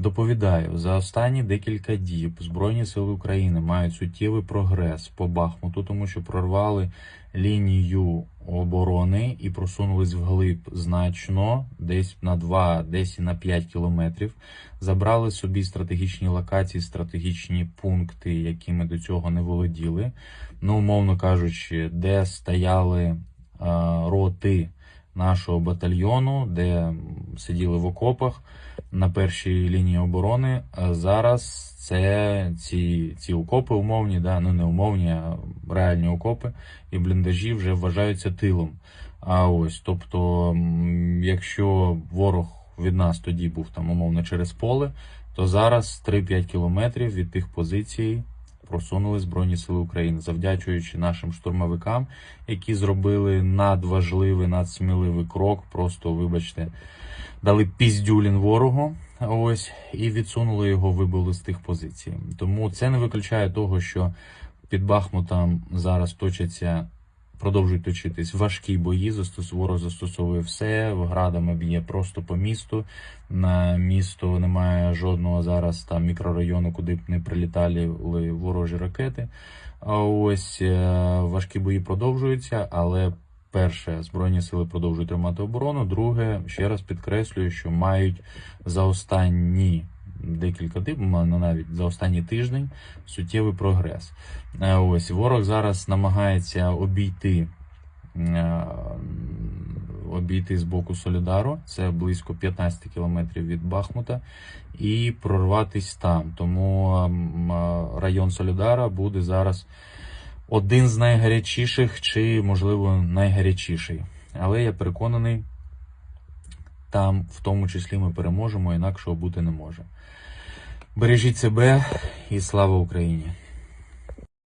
Доповідаю, за останні декілька діб Збройні Сили України мають суттєвий прогрес по Бахмуту, тому що прорвали лінію оборони і просунулись вглиб значно, десь на 2, десь і на 5 кілометрів. Забрали собі стратегічні локації, стратегічні пункти, якими до цього не володіли. Ну, умовно кажучи, де стояли е, роти нашого батальйону, де сиділи в окопах на першій лінії оборони. Зараз це ці, ці окопи умовні, да, ну не умовні, а реальні окопи і бліндажі вже вважаються тилом. А ось, тобто, якщо ворог від нас тоді був там умовно через поле, то зараз 3-5 кілометрів від тих позицій просунули Збройні Сили України, завдячуючи нашим штурмовикам, які зробили надважливий, надсміливий крок. Просто, вибачте, дали піздюлін ворогу. Ось і відсунули його, вибили з тих позицій. Тому це не виключає того, що під Бахмутом зараз точаться. Продовжують точитись важкі бої. Застос... Ворог застосовує все, градами б'є просто по місту. На місто немає жодного зараз там мікрорайону, куди б не прилітали ворожі ракети. А ось е, важкі бої продовжуються, але перше, збройні сили продовжують тримати оборону. Друге, ще раз підкреслюю, що мають за останні декілька діб, навіть за останній тиждень суттєвий прогрес. Е, Ось ворог зараз намагається обійти. е, Обійти з боку Солідару, це близько 15 кілометрів від Бахмута, і прорватись там. Тому ем, район Солідара буде зараз один з найгарячіших, чи, можливо, найгарячіший. Але я переконаний, там в тому числі ми переможемо, інакшого бути не може. Бережіть себе і слава Україні!